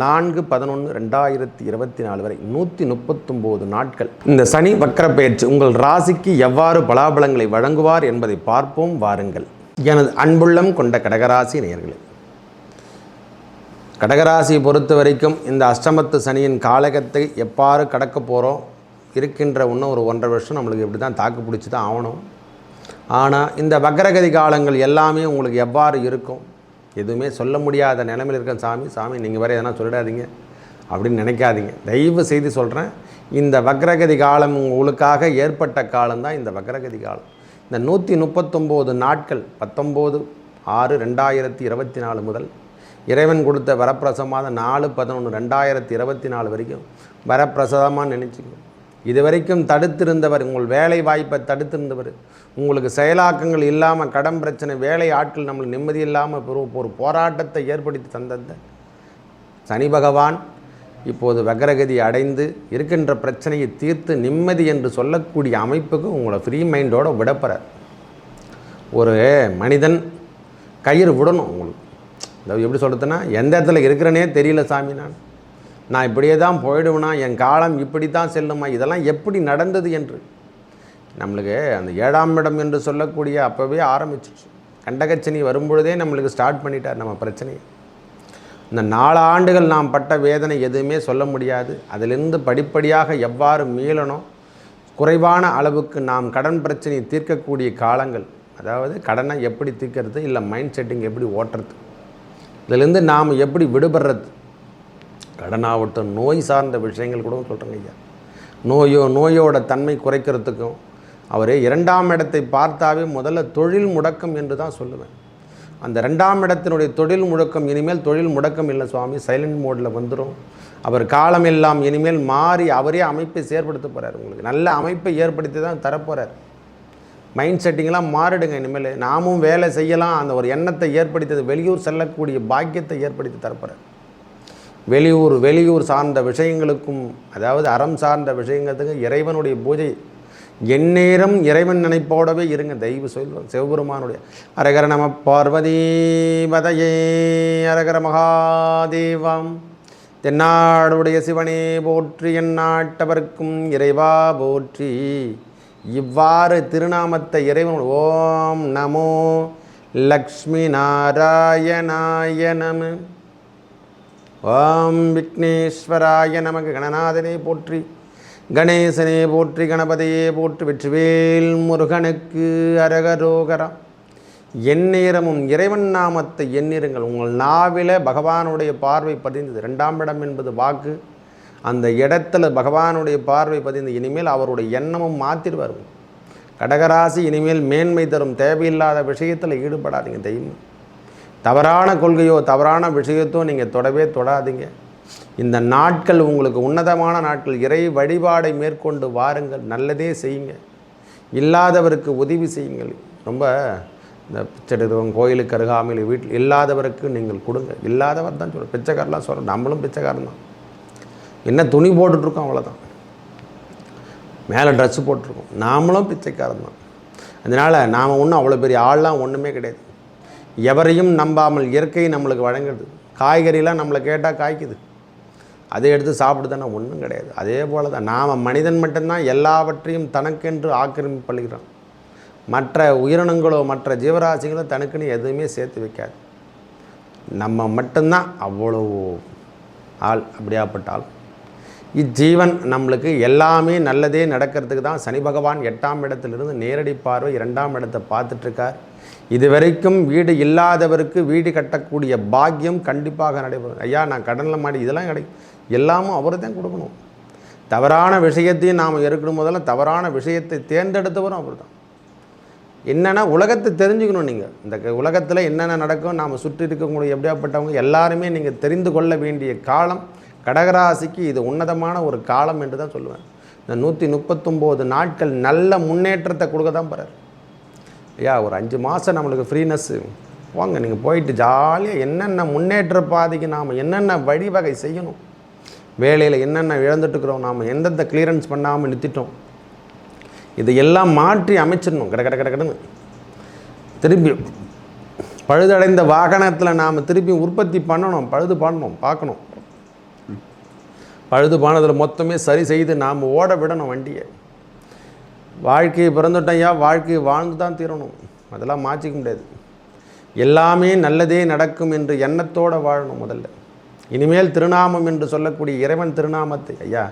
நான்கு பதினொன்று ரெண்டாயிரத்தி இருபத்தி நாலு வரை நூற்றி முப்பத்தொம்போது நாட்கள். இந்த சனி வக்கர பயிற்சி உங்கள் ராசிக்கு எவ்வாறு பலாபலங்களை வழங்குவார் என்பதை பார்ப்போம் வாருங்கள். எனது அன்புள்ளம் கொண்ட கடகராசி நேயர்களே. கடகராசியை பொறுத்த வரைக்கும் இந்த அஷ்டமத்து சனியின் காலகத்தை எப்பாறு கடக்க போகிறோம் இருக்கின்ற இன்னும் ஒரு ஒன்றரை வருஷம் நம்மளுக்கு இப்படி தான் தாக்கு பிடிச்சி தான் ஆகணும். ஆனால் இந்த வக்கரகதி காலங்கள் எல்லாமே உங்களுக்கு எவ்வாறு இருக்கும் எதுவுமே சொல்ல முடியாத நிலைமையில் இருக்க சாமி. சாமி நீங்கள் வேறு எதனா சொல்லிடாதீங்க. அப்படின்னு நினைக்காதீங்க. தயவு செய்து சொல்கிறேன் இந்த வக்ரகதி காலம் உங்களுக்காக ஏற்பட்ட காலம்தான் இந்த வக்ரகதி காலம். இந்த நூற்றி முப்பத்தொம்போது நாட்கள் பத்தொம்போது ஆறு ரெண்டாயிரத்தி இருபத்தி நாலு முதல் இறைவன் கொடுத்த வரப்பிரசமாக நாலு பதினொன்று ரெண்டாயிரத்தி இருபத்தி நாலு வரைக்கும் வரப்பிரசாதமாக நினச்சிக்கணும் இது வரைக்கும் தடுத்திருந்தவர் உங்கள் வேலை வாய்ப்பை தடுத்திருந்தவர் உங்களுக்கு செயலாக்கங்கள் இல்லாமல் கடன் பிரச்சனை வேலை ஆட்கள் நம்மளுக்கு நிம்மதி இல்லாமல் ஒரு ஒரு போராட்டத்தை ஏற்படுத்தி தந்தந்த சனி பகவான் இப்போது வக்ரகதி அடைந்து இருக்கின்ற பிரச்சனையை தீர்த்து நிம்மதி என்று சொல்லக்கூடிய அமைப்புக்கு உங்களை ஃப்ரீ மைண்டோடு விடப்படுறார் ஒரு மனிதன் கயிறு விடணும் உங்களுக்கு. அதாவது எப்படி சொல்கிறதுன்னா எந்த இடத்துல இருக்கிறனே தெரியல சாமி நான். நான் இப்படியே தான் போயிடுவேனா என் காலம் இப்படி தான் செல்லுமா இதெல்லாம் எப்படி நடந்தது என்று. நம்மளுக்கு அந்த ஏழாம் இடம் என்று சொல்லக்கூடிய அப்போவே ஆரம்பிச்சிச்சு கண்டகச்சனி வரும்பொழுதே நம்மளுக்கு ஸ்டார்ட் பண்ணிட்டார் நம்ம பிரச்சனையை. இந்த நாலு ஆண்டுகள் நாம் பட்ட வேதனை எதுவுமே சொல்ல முடியாது. அதிலிருந்து படிப்படியாக எவ்வாறு மீளணும்? குறைவான அளவுக்கு நாம் கடன் பிரச்சனையை தீர்க்கக்கூடிய காலங்கள். அதாவது கடனை எப்படி தீர்க்கிறது? இல்லை மைண்ட் செட்டிங் எப்படி ஓட்டுறது? இதிலிருந்து நாம் எப்படி விடுபடுறது? கடனாகட்டும் நோய் சார்ந்த விஷயங்கள் கூட சொல்கிறேங்க ஐயா. நோயோ நோயோட தன்மை குறைக்கிறதுக்கும் அவரே இரண்டாம் இடத்தை பார்த்தாவே முதல்ல தொழில் முடக்கம் என்று தான் சொல்லுவேன். அந்த ரெண்டாம் இடத்தினுடைய தொழில் முடக்கம் இனிமேல் தொழில் முடக்கம் இல்லை சுவாமி சைலண்ட் மோடில் வந்துடும் அவர் காலம் எல்லாம் இனிமேல் மாறி அவரே அமைப்பை செயற்படுத்த போகிறார் உங்களுக்கு. நல்ல அமைப்பை ஏற்படுத்தி தான் தரப்போகிறார் மைண்ட் செட்டிங்லாம் மாறிடுங்க இனிமேல். நாமும் வேலை செய்யலாம். அந்த ஒரு எண்ணத்தை ஏற்படுத்தியது வெளியூர் செல்லக்கூடிய பாக்கியத்தை ஏற்படுத்தி தரப்போகிறார் வெளியூர் வெளியூர் சார்ந்த விஷயங்களுக்கும் அதாவது அறம் சார்ந்த விஷயங்களுக்கும் இறைவனுடைய பூஜை எந்நேரம் இறைவன் நினைப்போடவே இருங்க. தெய்வ சொல்வன் சிவபெருமானுடைய அரகர நம பார்வதி பதையே அரகர மகாதேவம். தென்னாடுடைய சிவனே போற்றி எந்நாட்டவர்க்கும் இறைவா போற்றி. இவ்வாறு திருநாமத்தை இறைவன் ஓம் நமோ லக்ஷ்மி நாராயணாய நம. ஓம் விக்னேஸ்வராய நமக்கு கணநாதனை போற்றி. கணேசனே போற்றி கணபதியே போற்றி வெற்றிவேல் முருகனுக்கு அரகரோகரா. எந்நேரமும் இறைவன் நாமத்தை எண்ணிருங்கள். உங்கள் நாவில பகவானுடைய பார்வை பதிந்தது. ரெண்டாம் இடம் என்பது வாக்கு. அந்த இடத்துல பகவானுடைய பார்வை பதிந்து இனிமேல் அவருடைய எண்ணமும் மாற்றிடுவார் கடகராசி இனிமேல் மேன்மை தரும் தேவையில்லாத விஷயத்தில் ஈடுபடாதீங்க. தெய்வம். தவறான கொள்கையோ தவறான விஷயத்தோ நீங்கள் தொடவே தொடாதீங்க. இந்த நாட்கள் உங்களுக்கு உன்னதமான நாட்கள். இறை வழிபாடை மேற்கொண்டு வாருங்கள். நல்லதே செய்யுங்க இல்லாதவருக்கு உதவி செய்யுங்கள். ரொம்ப இந்த பிச்சைடுறவங்க கோயிலுக்கு அருகாமையில் வீட்டில் இல்லாதவருக்கு நீங்கள் கொடுங்க. இல்லாதவர் தான் சொல்கிறோம் பிச்சைக்காரலாம் சொல்கிறோம் நம்மளும் பிச்சைக்காரன் தான். என்ன துணி போட்டுட்ருக்கோம் அவ்வளோதான் மேலே ட்ரெஸ்ஸு போட்டிருக்கோம் நாமளும் பிச்சைக்காரன் தான். அதனால் நாம் ஒன்றும் அவ்வளோ பெரிய ஆள்லாம் ஒன்றுமே கிடையாது. எவரையும் நம்பாமல் இயற்கை நம்மளுக்கு வழங்குது காய்கறிலாம் நம்மளை கேட்டால் காய்க்குது. அதை எடுத்து சாப்பிடுதானே ஒன்றும் கிடையாது. அதே போல் தான் நாம் மனிதன் மட்டும்தான் எல்லாவற்றையும் தனக்கென்று ஆக்கிரமிப்பளிகிறோம் மற்ற உயிரினங்களோ மற்ற ஜீவராசிகளோ தனக்குன்னு எதுவுமே சேர்த்து வைக்காது. நம்ம மட்டும்தான் அவ்வளோ ஆள் அப்படியாப்பட்டால் இச்சீவன் நம்மளுக்கு எல்லாமே நல்லதே நடக்கிறதுக்கு தான் சனி பகவான் எட்டாம் இடத்திலிருந்து நேரடி பார்வை இரண்டாம் இடத்தை பார்த்துட்ருக்கார். இதுவரைக்கும் வீடு இல்லாதவருக்கு வீடு கட்டக்கூடிய பாக்கியம் கண்டிப்பாக நடைபெறும். ஐயா நான் கடனில் மாடி இதெல்லாம் கிடைக்கும் எல்லாமும் அவர் தான் கொடுக்கணும். தவறான விஷயத்தையும் நாம் இருக்கணும் முதல்ல தவறான விஷயத்தை தேர்ந்தெடுத்தவரும் அவர் தான். என்னென்னா உலகத்தை தெரிஞ்சுக்கணும் நீங்கள் இந்த உலகத்தில் என்னென்ன நடக்கும் நாம் சுற்றி இருக்கக்கூடிய எப்படியாப்பட்டவங்க எல்லாருமே நீங்கள் தெரிந்து கொள்ள வேண்டிய காலம் கடகராசிக்கு இது உன்னதமான ஒரு காலம் என்று தான் சொல்லுவேன். இந்த நூற்றி முப்பத்தொம்போது நாட்கள் நல்ல முன்னேற்றத்தை கொடுக்க தான் போகிறார் ஐயா ஒரு அஞ்சு மாதம் நம்மளுக்கு ஃப்ரீனஸ்ஸு வாங்க நீங்கள் போயிட்டு ஜாலியாக என்னென்ன முன்னேற்ற பாதைக்கு நாம் என்னென்ன வழிவகை செய்யணும்? வேலையில் என்னென்ன இழந்துட்டுருக்குறோம்? நாம் எந்தெந்த கிளியரன்ஸ் பண்ணாமல் நிறுத்திட்டோம்? இதையெல்லாம் மாற்றி அமைச்சிடணும். கட கட கட கடன்னு. திரும்பி பழுதடைந்த வாகனத்தில் நாம் திருப்பி உற்பத்தி பண்ணணும் பழுது பண்ணணும் பார்க்கணும். பழுது பானதில் மொத்தமே சரி செய்து நாம் ஓட விடணும் வண்டியை. வாழ்க்கையை பிறந்துட்டையா வாழ்க்கையை வாழ்ந்து தான் தீரணும். அதெல்லாம் மாற்றிக்க முடியாது. எல்லாமே நல்லதே நடக்கும் என்று எண்ணத்தோடு வாழணும் முதல்ல. இனிமேல் திருநாமம் என்று சொல்லக்கூடிய இறைவன் திருநாமத்தை ஐயா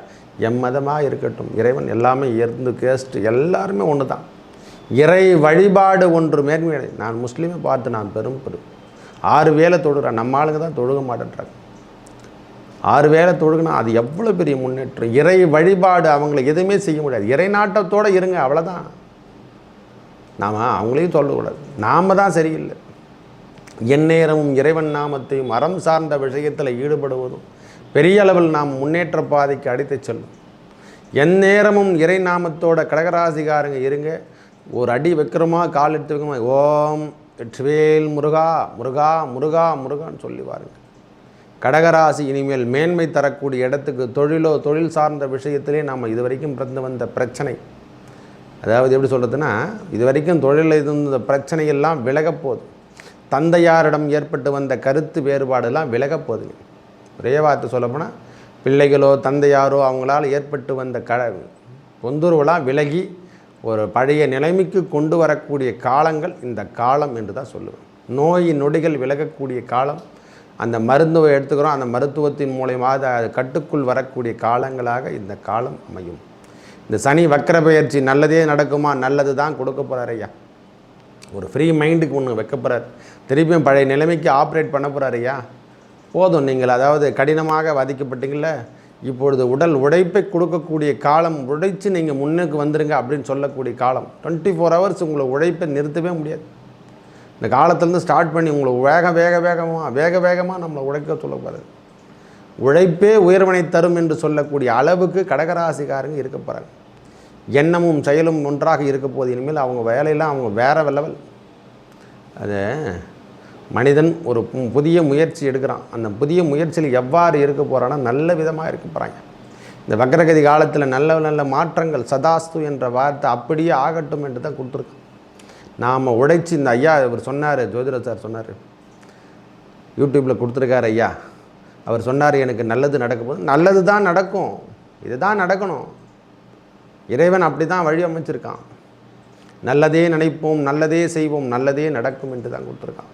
எம்மதமாக இருக்கட்டும். இறைவன் எல்லாமே இருந்து கேஸ்ட் எல்லாருமே ஒன்று தான். இறை வழிபாடு ஒன்று மேன்மையடை நான் முஸ்லீமை பார்த்து நான் பெரும் பெரும் ஆறு வேலை தொழுகிறேன் நம்ம ஆளுங்க தான் தொழுக மாட்டேன்றாங்க. ஆறு வேலை தொழுகுனா அது எவ்வளோ பெரிய முன்னேற்றம்? இறை வழிபாடு அவங்களை எதுவுமே செய்ய முடியாது. இறை நாட்டத்தோடு இருங்க அவ்வளோதான் நாம் அவங்களையும் சொல்லக்கூடாது. நாம் தான் சரியில்லை. எந்நேரமும் இறைவன் நாமத்தையும் அறம் சார்ந்த விஷயத்தில் ஈடுபடுவதும் பெரிய அளவில் நாம் முன்னேற்ற பாதைக்கு அடித்து செல்லும். எந்நேரமும் இறை நாமத்தோட கடகராசிகாரங்க இருங்க. ஒரு அடி வைக்கிறோமா கால் எடுத்து வைக்கிறோமா? ஓம் வெற்றிவேல் முருகா முருகா முருகா முருகான்னு சொல்லி பாருங்கள் கடகராசி இனிமேல் மேன்மை தரக்கூடிய இடத்துக்கு தொழிலோ தொழில் சார்ந்த விஷயத்திலே நாம் இது வரைக்கும் பிறந்து வந்த பிரச்சனை. அதாவது எப்படி சொல்கிறதுன்னா இது வரைக்கும் தொழிலில் இருந்த பிரச்சனையெல்லாம் விலகப்போகுது தந்தையாரிடம் ஏற்பட்டு வந்த கருத்து வேறுபாடெல்லாம் விலகப்போகுதுங்க ஒரே வார்த்தை சொல்லப்போனால் பிள்ளைகளோ தந்தையாரோ அவங்களால் ஏற்பட்டு வந்த க தொந்தரவுலாம் விலகி ஒரு பழைய நிலைமைக்கு கொண்டு வரக்கூடிய காலங்கள் இந்த காலம் என்று தான் சொல்லுவேன். நோய் நொடிகள் விலகக்கூடிய காலம் அந்த மருந்துவை எடுத்துக்கிறோம். அந்த மருத்துவத்தின் மூலயமா அது கட்டுக்குள் வரக்கூடிய காலங்களாக இந்த காலம் அமையும். இந்த சனி வக்கர பயிற்சி நல்லதே நடக்குமா? நல்லது தான் கொடுக்க போகிறார் ஐயா. ஒரு ஃப்ரீ மைண்டுக்கு ஒன்று வைக்க போகிறார் திருப்பியும் பழைய நிலைமைக்கு ஆப்ரேட் பண்ண போகிறார் ஐயா. போதும் நீங்கள் அதாவது கடினமாக பாதிக்கப்பட்டீங்கள இப்பொழுது உடல் உழைப்பை கொடுக்கக்கூடிய காலம் உழைச்சு நீங்கள் முன்னுக்கு வந்துருங்க அப்படின்னு சொல்லக்கூடிய காலம். டுவெண்ட்டி ஃபோர் ஹவர்ஸ் உங்களை உழைப்பை நிறுத்தவே முடியாது. இந்த காலத்துலேருந்து ஸ்டார்ட் பண்ணி உங்களை வேக வேக வேகமாக வேக வேகமாக நம்மளை உழைக்க சொல்லப்படுறது உழைப்பே உயர்வனை தரும் என்று சொல்லக்கூடிய அளவுக்கு கடகராசிக்காரங்க இருக்க போகிறாங்க எண்ணமும் செயலும் ஒன்றாக இருக்க போது இனிமேல் அவங்க வேலையெல்லாம் அவங்க வேற லெவல் அது மனிதன் ஒரு புதிய முயற்சி எடுக்கிறான். அந்த புதிய முயற்சியில் எவ்வாறு இருக்க போகிறான்னா நல்ல விதமாக இருக்க போகிறாங்க இந்த வக்ரகதி காலத்தில் நல்ல நல்ல மாற்றங்கள் சதாஸ்து என்ற வார்த்தை அப்படியே ஆகட்டும் என்று தான் கொடுத்துருக்கான். நாம் உடைச்சி இந்த ஐயா இவர் சொன்னார் ஜோதிர சார் சொன்னார். யூடியூப்பில் கொடுத்துருக்காரு ஐயா. அவர் சொன்னார் எனக்கு நல்லது நடக்க போது நல்லது தான் நடக்கும். இதுதான் நடக்கணும். இறைவன் அப்படி தான் வழி அமைச்சிருக்கான். நல்லதே நினைப்போம் நல்லதே செய்வோம் நல்லதே நடக்கும் என்று தான் கொடுத்துருக்கான்.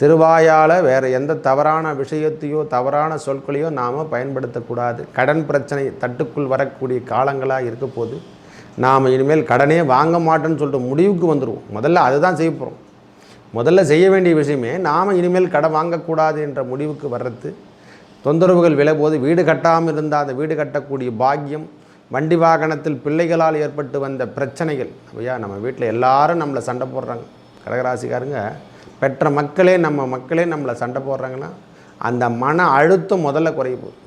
திருவாயால் வேறு எந்த தவறான விஷயத்தையோ தவறான சொற்களையோ நாம் பயன்படுத்தக்கூடாது. கடன் பிரச்சனை தட்டுக்குள் வரக்கூடிய காலங்களாக இருக்க போது நாம் இனிமேல் கடனே வாங்க மாட்டோன்னு சொல்லிட்டு முடிவுக்கு வந்துடுவோம் முதல்ல அதுதான் செய்ய போகிறோம் முதல்ல செய்ய வேண்டிய விஷயமே நாம் இனிமேல் கடன் வாங்கக்கூடாது என்ற முடிவுக்கு வர்றது தொந்தரவுகள் விளைபோது வீடு கட்டாமல் இருந்தால் அந்த வீடு கட்டக்கூடிய பாக்கியம் வண்டி வாகனத்தில் பிள்ளைகளால் ஏற்பட்டு வந்த பிரச்சனைகள் ஐயா நம்ம வீட்டில் எல்லாரும் நம்மளை சண்டை போடுறாங்க. கடகராசிக்காரங்க பெற்ற மக்களே நம்ம மக்களே நம்மளை சண்டை போடுறாங்கன்னா அந்த மன அழுத்தம் முதல்ல குறைய போகுது.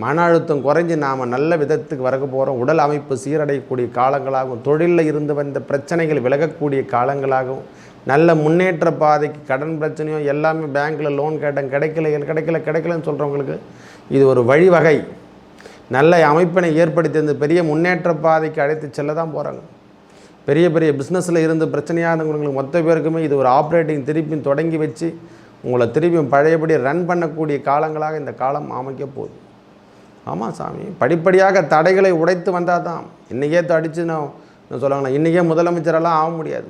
மன அழுத்தம் குறைஞ்சி நாம் நல்ல விதத்துக்கு வரக்க போகிறோம் உடல் அமைப்பு சீரடையக்கூடிய காலங்களாகவும் தொழிலில் இருந்து வந்த பிரச்சனைகள் விலகக்கூடிய காலங்களாகவும் நல்ல முன்னேற்ற பாதைக்கு கடன் பிரச்சனையோ எல்லாமே பேங்க்கில் லோன் கேட்டேன் கிடைக்கல கிடைக்கல கிடைக்கலன்னு சொல்கிறவங்களுக்கு இது ஒரு வழிவகை. நல்ல அமைப்பினை ஏற்படுத்தி இந்த பெரிய முன்னேற்ற பாதைக்கு அழைத்து செல்ல தான் போகிறாங்க பெரிய பெரிய பிஸ்னஸில் இருந்து பிரச்சனையானவங்களுக்கு மொத்த பேருக்குமே இது ஒரு ஆப்ரேட்டிங் திருப்பியும் தொடங்கி வச்சு உங்களை திருப்பியும் பழையபடி ரன் பண்ணக்கூடிய காலங்களாக இந்த காலம் அமைக்க போகுது. ஆமாம் சாமி. படிப்படியாக தடைகளை உடைத்து வந்தால் தான் இன்றைக்கே தடிச்சு நான் சொல்லுவாங்களா இன்றைக்கே முதலமைச்சரெல்லாம் ஆக முடியாது.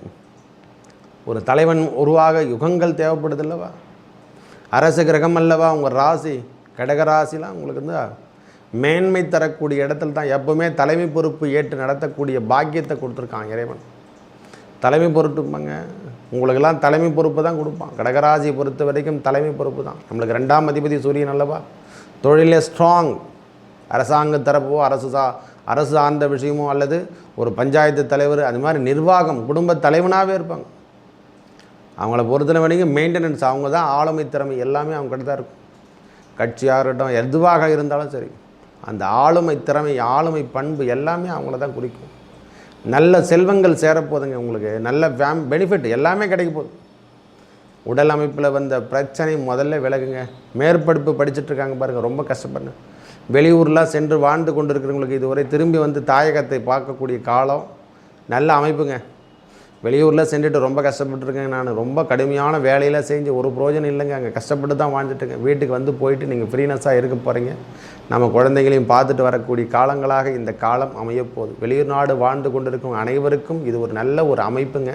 ஒரு தலைவன் உருவாக யுகங்கள் தேவைப்படுது அல்லவா அரசு கிரகம் அல்லவா? உங்கள் ராசி கடகராசிலாம் உங்களுக்கு வந்து மேன்மை தரக்கூடிய இடத்துல தான் எப்பவுமே தலைமை பொறுப்பு ஏற்று நடத்தக்கூடிய பாக்கியத்தை கொடுத்துருக்கான் இறைவன். தலைமை பொறுப்புங்க உங்களுக்கெல்லாம் தலைமை பொறுப்பு தான் கொடுப்பான். கடகராசியை பொறுத்த வரைக்கும் தலைமை பொறுப்பு தான். நம்மளுக்கு ரெண்டாம் அதிபதி சூரியன் அல்லவா? தொழிலே ஸ்ட்ராங் அரசாங்க தரப்போ அரசு சா அரசு சார்ந்த விஷயமோ அல்லது ஒரு பஞ்சாயத்து தலைவர் அது மாதிரி நிர்வாகம் குடும்ப தலைவனாகவே இருப்பாங்க. அவங்கள பொறுத்தன வரைக்கும் மெயின்டெனன்ஸ் அவங்க தான் ஆளுமை திறமை எல்லாமே அவங்க கிட்ட தான் இருக்கும். கட்சியாக இருக்கட்டும் எதுவாக இருந்தாலும் சரி அந்த ஆளுமை திறமை ஆளுமை பண்பு எல்லாமே அவங்கள தான் குறிக்கும். நல்ல செல்வங்கள் சேரப்போகுதுங்க உங்களுக்கு நல்ல ஃபேம் பெனிஃபிட் எல்லாமே கிடைக்க போகுது. உடல் அமைப்பில் வந்த பிரச்சனை முதல்ல விலகுங்க. மேற்படிப்பு படிச்சுட்டு இருக்காங்க பாருங்கள் ரொம்ப கஷ்டப்படுங்க வெளியூர்லாம் சென்று வாழ்ந்து கொண்டு இருக்கிறவங்களுக்கு இதுவரை திரும்பி வந்து தாயகத்தை பார்க்கக்கூடிய காலம். நல்ல அமைப்புங்க. வெளியூரில் சென்றுட்டு ரொம்ப கஷ்டப்பட்டுருக்கேன் நான். ரொம்ப கடுமையான வேலையில் செஞ்சு ஒரு ப்ரோஜனம் இல்லைங்க. அங்கே கஷ்டப்பட்டு தான் வாழ்ந்துட்டுருக்கேன். வீட்டுக்கு வந்து போயிட்டு நீங்கள் ஃப்ரீனஸாக இருக்க போகிறீங்க நம்ம குழந்தைகளையும் பார்த்துட்டு வரக்கூடிய காலங்களாக இந்த காலம் அமையப்போகுது வெளியூர் நாடு வாழ்ந்து கொண்டிருக்கும் அனைவருக்கும் இது ஒரு நல்ல ஒரு அமைப்புங்க.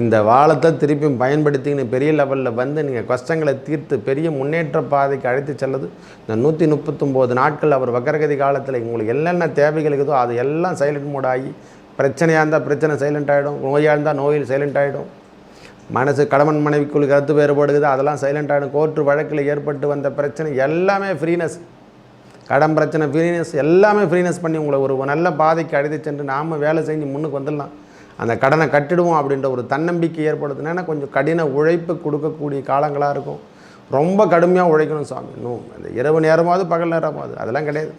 இந்த வாழத்தை திருப்பியும் பயன்படுத்திக்கின்னு பெரிய லெவலில் வந்து நீங்கள் கஷ்டங்களை தீர்த்து பெரிய முன்னேற்ற பாதைக்கு அழைத்து செல்லுது இந்த நூற்றி முப்பத்தொம்போது நாட்கள் அவர் வக்கரகதி காலத்தில் உங்களுக்கு என்னென்ன தேவைகள் இருக்குதோ அது எல்லாம் சைலண்ட் மோட் ஆகி பிரச்சனையாக இருந்தால் பிரச்சனை சைலண்ட் ஆகிடும் நோயாக இருந்தால் நோயில் சைலண்ட் ஆகிடும் மனசு கடமன் மனைவிக்குள் கருத்து வேறுபடுகிறது அதெல்லாம் சைலண்ட் ஆகிடும் கோர்ட்டு வழக்கில் ஏற்பட்டு வந்த பிரச்சனை எல்லாமே ஃப்ரீனஸ் கடன் பிரச்சனை ஃப்ரீனஸ் எல்லாமே ஃப்ரீனஸ் பண்ணி உங்களை ஒரு நல்ல பாதைக்கு அழைத்து சென்று நாம் வேலை செஞ்சு முன்னுக்கு வந்துடலாம். அந்த கடனை கட்டிடுவோம் அப்படின்ற ஒரு தன்னம்பிக்கை ஏற்படுத்தினா கொஞ்சம் கடின உழைப்பு கொடுக்கக்கூடிய காலங்களாக இருக்கும். ரொம்ப கடுமையாக உழைக்கணும் சாமி. இன்னும் அந்த இரவு நேரமாவது பகல் நேரமாவது. அதெல்லாம் கிடையாது.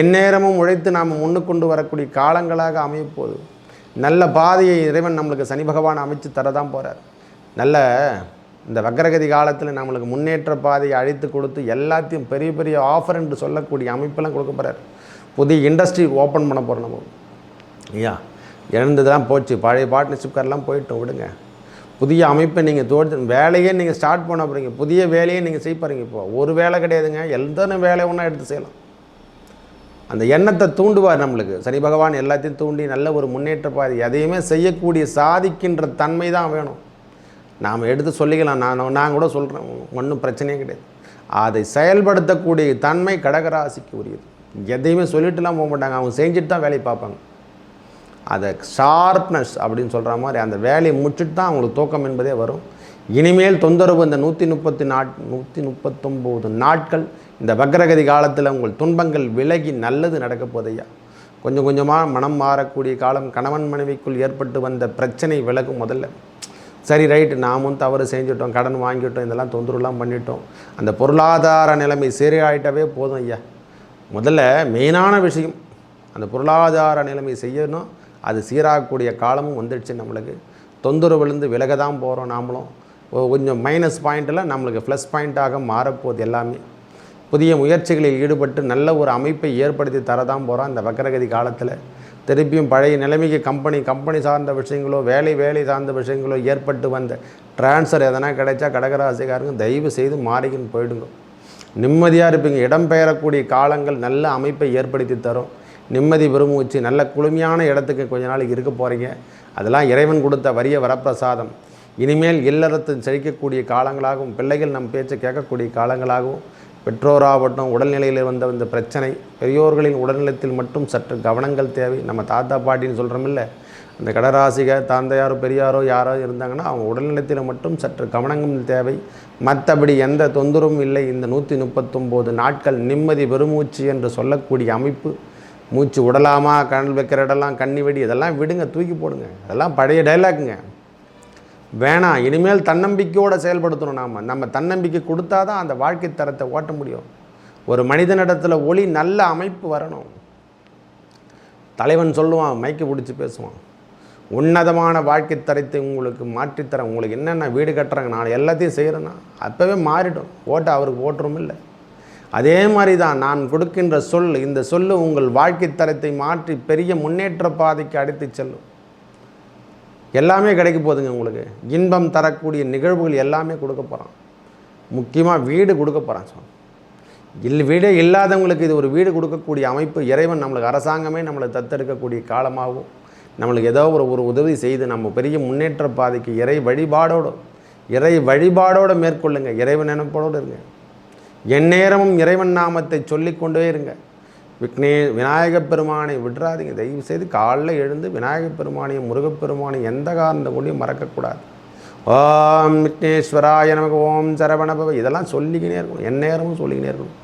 எந்நேரமும் உழைத்து நாம் முன்னுக்கு கொண்டு வரக்கூடிய காலங்களாக அமையப்போகுது. நல்ல பாதையை இறைவன் நம்மளுக்கு சனி பகவான் அமைச்சு தரதான் போகிறார் நல்ல இந்த வக்கரகதி காலத்தில் நம்மளுக்கு முன்னேற்ற பாதையை அழைத்து கொடுத்து எல்லாத்தையும் பெரிய பெரிய ஆஃபர் என்று சொல்லக்கூடிய அமைப்பெல்லாம் கொடுக்க போகிறார் புதிய இண்டஸ்ட்ரி ஓப்பன் பண்ண போகிறோம் நம்ம. ஐயா இழந்ததெல்லாம் போச்சு. பழைய பார்ட்னர்ஷிப்காரெல்லாம் போயிட்டோம் விடுங்க. புதிய அமைப்பை நீங்கள் தோற்று வேலையே நீங்கள் ஸ்டார்ட் பண்ண போகிறீங்க புதிய வேலையை நீங்கள் செய்ய போகிறீங்க இப்போ. ஒரு வேலை கிடையாதுங்க. எந்த வேலை ஒன்றா எடுத்து செய்யலாம். அந்த எண்ணத்தை தூண்டுவார் நம்மளுக்கு. சரி பகவான் எல்லாத்தையும் தூண்டி நல்ல ஒரு முன்னேற்ற எதையுமே செய்யக்கூடிய சாதிக்கின்ற தன்மை தான் வேணும். நாம் எடுத்து சொல்லிக்கலாம். நான் நான் கூட சொல்கிறேன் ஒன்றும் பிரச்சனையே கிடையாது. அதை செயல்படுத்தக்கூடிய தன்மை கடகராசிக்கு உரியது. எதையுமே சொல்லிட்டுலாம் போக மாட்டாங்க. அவங்க செஞ்சுட்டு தான் வேலையை பார்ப்பாங்க. அதை ஷார்ப்னஸ் அப்படின்னு சொல்கிற மாதிரி அந்த வேலையை முடிச்சுட்டு தான் அவங்களுக்கு தூக்கம் என்பதே வரும். இனிமேல் தொந்தரவு இந்த நூற்றி முப்பத்தி நாட் நூற்றி முப்பத்தொம்போது நாட்கள் இந்த வக்ரகதி காலத்தில் உங்கள் துன்பங்கள் விலகி நல்லது நடக்கப் போதையா கொஞ்சம் கொஞ்சமாக மனம் மாறக்கூடிய காலம் கணவன் மனைவிக்குள் ஏற்பட்டு வந்த பிரச்சனை விலகும் முதல்ல. சரி ரைட்டு நாமும் தவறு செஞ்சுட்டோம் கடன் வாங்கிட்டோம் இதெல்லாம் தொந்தரவுலாம் பண்ணிட்டோம். அந்த பொருளாதார நிலைமை சரியாயிட்டாவே போதும் ஐயா. முதல்ல மெயினான விஷயம் அந்த பொருளாதார நிலைமை செய்யணும் அது சீராகக்கூடிய காலமும் வந்துடுச்சு நம்மளுக்கு. தொந்தரவுலேருந்து விலக தான் போகிறோம் நாமளும். கொஞ்சம் மைனஸ் பாயிண்ட்டில் நம்மளுக்கு ப்ளஸ் பாயிண்ட்டாக மாறப்போகுது எல்லாமே. புதிய முயற்சிகளில் ஈடுபட்டு நல்ல ஒரு அமைப்பை ஏற்படுத்தி தரதான் போகிறோம் இந்த வக்கரகதி காலத்தில். திருப்பியும் பழைய நிலைமைக்கு கம்பெனி கம்பெனி சார்ந்த விஷயங்களோ வேலை வேலை சார்ந்த விஷயங்களோ ஏற்பட்டு வந்த ட்ரான்ஸ்ஃபர் எதனா கிடைச்சா கடகராசிக்காரங்க தயவு செய்து மாறிக்கின்னு போயிடுங்க. நிம்மதியாக இருப்பீங்க. இடம்பெயரக்கூடிய காலங்கள் நல்ல அமைப்பை ஏற்படுத்தி தரும். நிம்மதி பெருமூச்சு நல்ல குளுமையான இடத்துக்கு கொஞ்ச நாளைக்கு இருக்க போகிறீங்க அதெல்லாம் இறைவன் கொடுத்த வரிய வரப்பிரசாதம். இனிமேல் இல்லறத்து செழிக்கக்கூடிய காலங்களாகவும் பிள்ளைகள் நம் பேச்சை கேட்கக்கூடிய காலங்களாகவும் பெற்றோராகட்டும் உடல்நிலையில் வந்த இந்த பிரச்சனை பெரியோர்களின் உடல்நலத்தில் மட்டும் சற்று கவனங்கள் தேவை. நம்ம தாத்தா பாட்டின்னு சொல்கிறோமில்ல அந்த கடராசிக தாந்தையாரோ பெரியாரோ யாரோ இருந்தாங்கன்னா அவங்க உடல்நலத்தில் மட்டும் சற்று கவனங்கள் தேவை. மற்றபடி எந்த தொந்தரவும் இல்லை. இந்த நூற்றி முப்பத்தொம்போது நாட்கள் நிம்மதி பெருமூச்சு என்று சொல்லக்கூடிய அமைப்பு மூச்சு விடலாமா கணல் வைக்கிற இடம்லாம் கண்ணி வெடி இதெல்லாம் விடுங்க தூக்கி போடுங்க. அதெல்லாம் பழைய டைலாக்குங்க வேணாம் இனிமேல் தன்னம்பிக்கையோடு செயல்படுத்தணும் நாம். நம்ம தன்னம்பிக்கை கொடுத்தா தான் அந்த வாழ்க்கை தரத்தை ஓட்ட முடியும். ஒரு மனிதனிடத்தில் ஒளி நல்ல அமைப்பு வரணும். தலைவன் சொல்லுவான் மைக்கு பிடிச்சி பேசுவான். உன்னதமான வாழ்க்கை தரத்தை உங்களுக்கு மாற்றித்தரேன். உங்களுக்கு என்னென்ன வீடு கட்டுறாங்க நான் எல்லாத்தையும் செய்கிறேன்னா அப்போவே மாறிடும். ஓட்ட அவருக்கு ஓட்டுறோம் இல்லை. அதே மாதிரி தான் நான் கொடுக்கின்ற சொல் இந்த சொல்லு உங்கள் வாழ்க்கை தரத்தை மாற்றி பெரிய முன்னேற்ற பாதைக்கு அழைத்து செல்லும். எல்லாமே கிடைக்க போதுங்க உங்களுக்கு. இன்பம் தரக்கூடிய நிகழ்வுகள் எல்லாமே கொடுக்க போகிறான் முக்கியமாக வீடு கொடுக்க போகிறான் சுவாமி. இல் வீடே இல்லாதவங்களுக்கு இது ஒரு வீடு கொடுக்கக்கூடிய அமைப்பு. இறைவன் நம்மளுக்கு அரசாங்கமே நம்மளை தத்தெடுக்கக்கூடிய காலமாகவும் நம்மளுக்கு ஏதோ ஒரு ஒரு உதவி செய்து நம்ம பெரிய முன்னேற்ற பாதைக்கு இறை வழிபாடோடு இறை வழிபாடோடு மேற்கொள்ளுங்கள் இறைவன் நினைப்போடு இருங்க. எந்நேரமும் இறைவன் நாமத்தை சொல்லிக்கொண்டே இருங்க. விக்னே விநாயகப் பெருமானை விடுறாதீங்க. தயவு செய்து காலைல எழுந்து விநாயகப் பெருமானையும் முருகப்பெருமானையும் எந்த காரணத்தை கொண்டையும் மறக்கக்கூடாது. ஓம் விக்னேஸ்வராய நமக்கு ஓம் சரவணபவ. இதெல்லாம் சொல்லிக்கினே இருக்கணும். எந்நேரமும் சொல்லிக்கினே இருக்கணும்.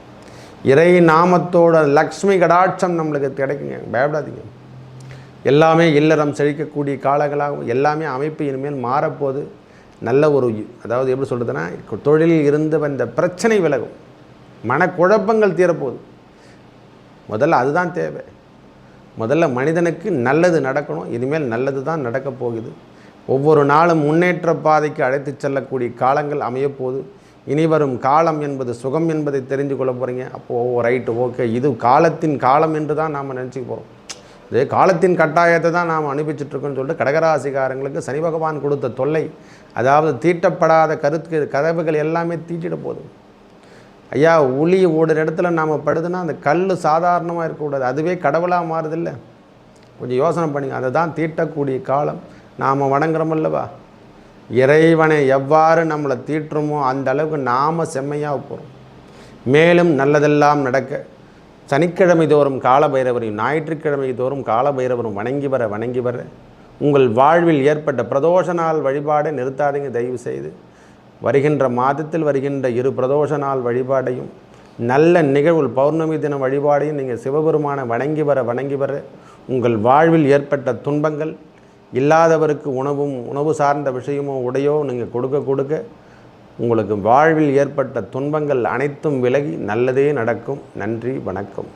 இறை நாமத்தோட லக்ஷ்மி கடாட்சம் நம்மளுக்கு கிடைக்குங்க. பயப்படாதீங்க. எல்லாமே இல்லறம் செழிக்கக்கூடிய காலங்களாகவும் எல்லாமே அமைப்பு இனிமேல் மாறப்போகுது நல்ல ஒரு அதாவது எப்படி சொல்கிறதுன்னா தொழிலில் இருந்து வந்த பிரச்சனை விலகும். மனக்குழப்பங்கள் தீரப்போகுது. முதல்ல அதுதான் தேவை. முதல்ல மனிதனுக்கு நல்லது நடக்கணும். இனிமேல் நல்லது தான் நடக்கப் போகுது. ஒவ்வொரு நாளும் முன்னேற்ற பாதைக்கு அழைத்து செல்லக்கூடிய காலங்கள் அமையப்போகுது. இனி வரும் காலம் என்பது சுகம் என்பதை தெரிஞ்சு கொள்ள போகிறீங்க அப்போது ஓ ரைட்டு ஓகே இது காலத்தின் காலம் என்று தான் நாம் நினச்சிக்க போகிறோம் இது காலத்தின் கட்டாயத்தை தான் நாம் அனுப்பிச்சிட்ருக்கோன்னு சொல்லிட்டு கடகராசிகாரங்களுக்கு சனி பகவான் கொடுத்த தொல்லை அதாவது தீட்டப்படாத கருத்து கதவுகள் எல்லாமே தீட்டிட போகுது. ஐயா ஒளி ஓடுற இடத்துல நாம் படுதுன்னா அந்த கல் சாதாரணமாக இருக்கக்கூடாது. அதுவே கடவுளாக மாறுதில்ல. கொஞ்சம் யோசனை பண்ணுங்கள் அதை தான் தீட்டக்கூடிய காலம். நாம் வணங்குறோமல்லவா? இறைவனை எவ்வாறு நம்மளை தீட்டுறோமோ அந்த அளவுக்கு நாம் செம்மையாக போகிறோம் மேலும் நல்லதெல்லாம் நடக்க சனிக்கிழமை தோறும் காலபைரவரையும் ஞாயிற்றுக்கிழமை தோறும் காலபைரவரும் வணங்கி வர வணங்கி வர உங்கள் வாழ்வில் ஏற்பட்ட பிரதோஷ நாள் வழிபாடை நிறுத்தாதீங்க. தயவு செய்து வருகின்ற மாதத்தில் வருகின்ற இரு பிரதோஷ நாள் வழிபாடையும் நல்ல நிகழ்வு பௌர்ணமி தின வழிபாடையும் நீங்கள் சிவபெருமானை வணங்கி வர வணங்கி வர உங்கள் வாழ்வில் ஏற்பட்ட துன்பங்கள் இல்லாதவருக்கு உணவும் உணவு சார்ந்த விஷயமோ உடையோ நீங்கள் கொடுக்க கொடுக்க உங்களுக்கு வாழ்வில் ஏற்பட்ட துன்பங்கள் அனைத்தும் விலகி நல்லதே நடக்கும். நன்றி வணக்கம்.